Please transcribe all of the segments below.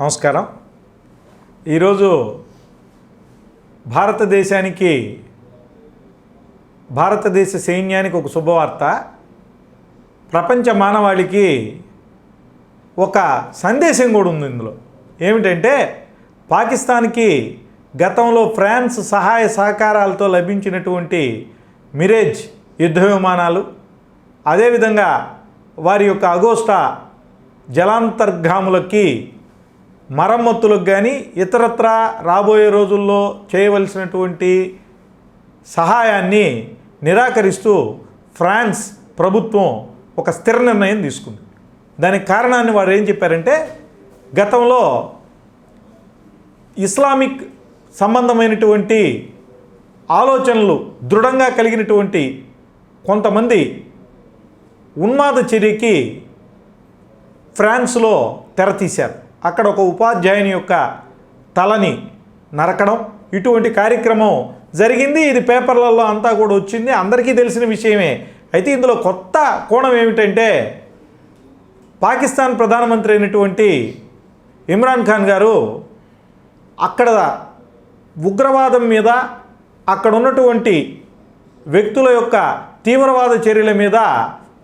నమస్కారం. ఈరోజు భారతదేశానికి భారతదేశ సైన్యానికి ఒక శుభవార్త. ప్రపంచ మానవాళికి ఒక సందేశం కూడా ఉంది ఇందులో. ఏమిటంటే పాకిస్తాన్కి గతంలో ఫ్రాన్స్ సహాయ సహకారాలతో లభించినటువంటి మిరేజ్ యుద్ధ విమానాలు అదేవిధంగా వారి యొక్క అగోస్టా జలాంతర్గాములకి మరమ్మతులకు కానీ ఇతరత్రా రాబోయే రోజుల్లో చేయవలసినటువంటి సహాయాన్ని నిరాకరిస్తూ ఫ్రాన్స్ ప్రభుత్వం ఒక స్థిర నిర్ణయం తీసుకుంది. దానికి కారణాన్ని వారు ఏం చెప్పారంటే గతంలో ఇస్లామిక్ సంబంధమైనటువంటి ఆలోచనలు దృఢంగా కలిగినటువంటి కొంతమంది ఉన్మాద చర్యకి ఫ్రాన్స్లో తెరతీశారు. అక్కడ ఒక ఉపాధ్యాయుని యొక్క తలని నరకడం. ఇటువంటి కార్యక్రమం జరిగింది. ఇది పేపర్లలో అంతా కూడా వచ్చింది. అందరికీ తెలిసిన విషయమే. అయితే ఇందులో కొత్త కోణం ఏమిటంటే పాకిస్తాన్ ప్రధానమంత్రి అయినటువంటి ఇమ్రాన్ ఖాన్ గారు అక్కడ ఉగ్రవాదం మీద అక్కడ ఉన్నటువంటి వ్యక్తుల యొక్క తీవ్రవాద చర్యల మీద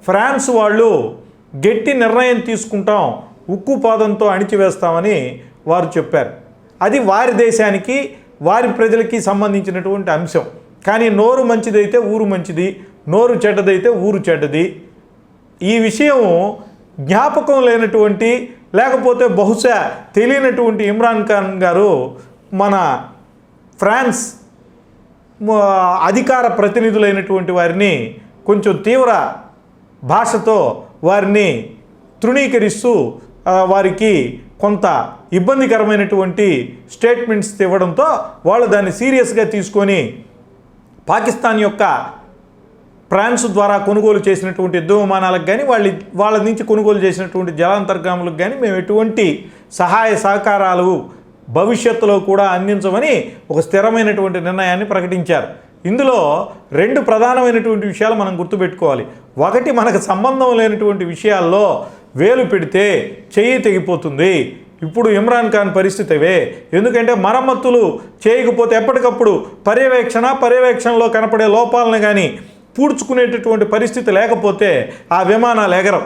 ఫ్రాన్స్ వాళ్ళు గట్టి నిర్ణయం తీసుకుంటాం. ఉక్కు పాదంతో అణిచివేస్తామని వారు చెప్పారు. అది వారి దేశానికి వారి ప్రజలకి సంబంధించినటువంటి అంశం. కానీ నోరు మంచిదైతే ఊరు మంచిది నోరు చెడ్డదైతే ఊరు చెడ్డది. ఈ విషయం జ్ఞాపకం లేనటువంటి లేకపోతే బహుశా తెలియనటువంటి ఇమ్రాన్ ఖాన్ గారు మన ఫ్రాన్స్ అధికార ప్రతినిధులైనటువంటి వారిని కొంచెం తీవ్ర భాషతో వారిని తృణీకరిస్తూ వారికి కొంత ఇబ్బందికరమైనటువంటి స్టేట్మెంట్స్ ఇవ్వడంతో వాళ్ళు దాన్ని సీరియస్గా తీసుకొని పాకిస్తాన్ యొక్క ఫ్రాన్స్ ద్వారా కొనుగోలు చేసినటువంటి యుద్ధ విమానాలకు కానీ వాళ్ళ వాళ్ళ నుంచి కొనుగోలు చేసినటువంటి జలాంతర్గాములకు కానీ మేము ఎటువంటి సహాయ సహకారాలు భవిష్యత్తులో కూడా అందించమని ఒక స్థిరమైనటువంటి నిర్ణయాన్ని ప్రకటించారు. ఇందులో రెండు ప్రధానమైనటువంటి విషయాలు మనం గుర్తుపెట్టుకోవాలి. ఒకటి మనకు సంబంధం లేనటువంటి విషయాల్లో వేలు పెడితే చెయ్యి తెగిపోతుంది. ఇప్పుడు ఇమ్రాన్ ఖాన్ పరిస్థితి అవే ఎందుకంటే మరమ్మతులు చేయకపోతే ఎప్పటికప్పుడు పర్యవేక్షణ పర్యవేక్షణలో కనపడే లోపాలను కానీ పూడ్చుకునేటటువంటి పరిస్థితి లేకపోతే ఆ విమానాలు ఎగరం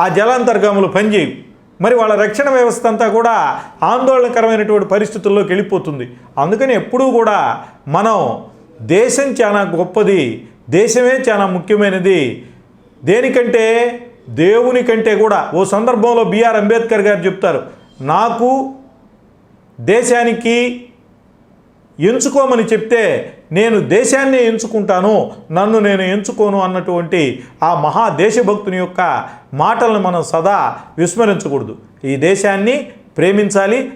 ఆ జలాంతర్గాములు పనిచేయవు. మరి వాళ్ళ రక్షణ వ్యవస్థ అంతా కూడా ఆందోళనకరమైనటువంటి పరిస్థితుల్లోకి వెళ్ళిపోతుంది. అందుకని ఎప్పుడూ కూడా మనం దేశం చాలా గొప్పది దేశమే చాలా ముఖ్యమైనది. దేనికంటే దేవుని కంటే కూడా ఓ సందర్భంలో బిఆర్ అంబేద్కర్ గారు చెప్తారు నాకు దేశానికి ఎంచుకోమని చెప్తే నేను దేశాన్ని ఎంచుకుంటాను నన్ను నేను ఎంచుకోను అన్నటువంటి ఆ మహా దేశభక్తుని యొక్క మాటలను మనం సదా విస్మరించకూడదు. ఈ దేశాన్ని ప్రేమించాలి.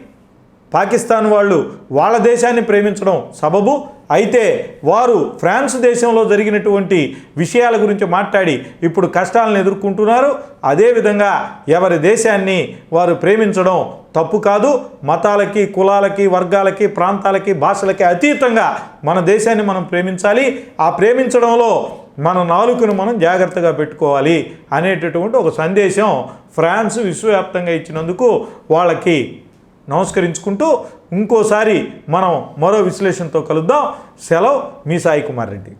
పాకిస్తాన్ వాళ్ళు వాళ్ళ దేశాన్ని ప్రేమించడం సబబు. అయితే వారు ఫ్రాన్స్ దేశంలో జరిగినటువంటి విషయాల గురించి మాట్లాడి ఇప్పుడు కష్టాలను ఎదుర్కొంటున్నారు. అదేవిధంగా ఎవరి దేశాన్ని వారు ప్రేమించడం తప్పు కాదు. మతాలకి కులాలకి వర్గాలకి ప్రాంతాలకి భాషలకి అతీతంగా మన దేశాన్ని మనం ప్రేమించాలి. ఆ ప్రేమించడంలో మన నాలుకను మనం జాగ్రత్తగా పెట్టుకోవాలి అనేటటువంటి ఒక సందేశం ఫ్రాన్స్ విశ్వవ్యాప్తంగా ఇచ్చినందుకు వాళ్ళకి నమస్కరించుకుంటూ ఇంకోసారి మనం మరో విశ్లేషణతో కలుద్దాం. సెలవు మీ సాయి కుమార్ రెడ్డి.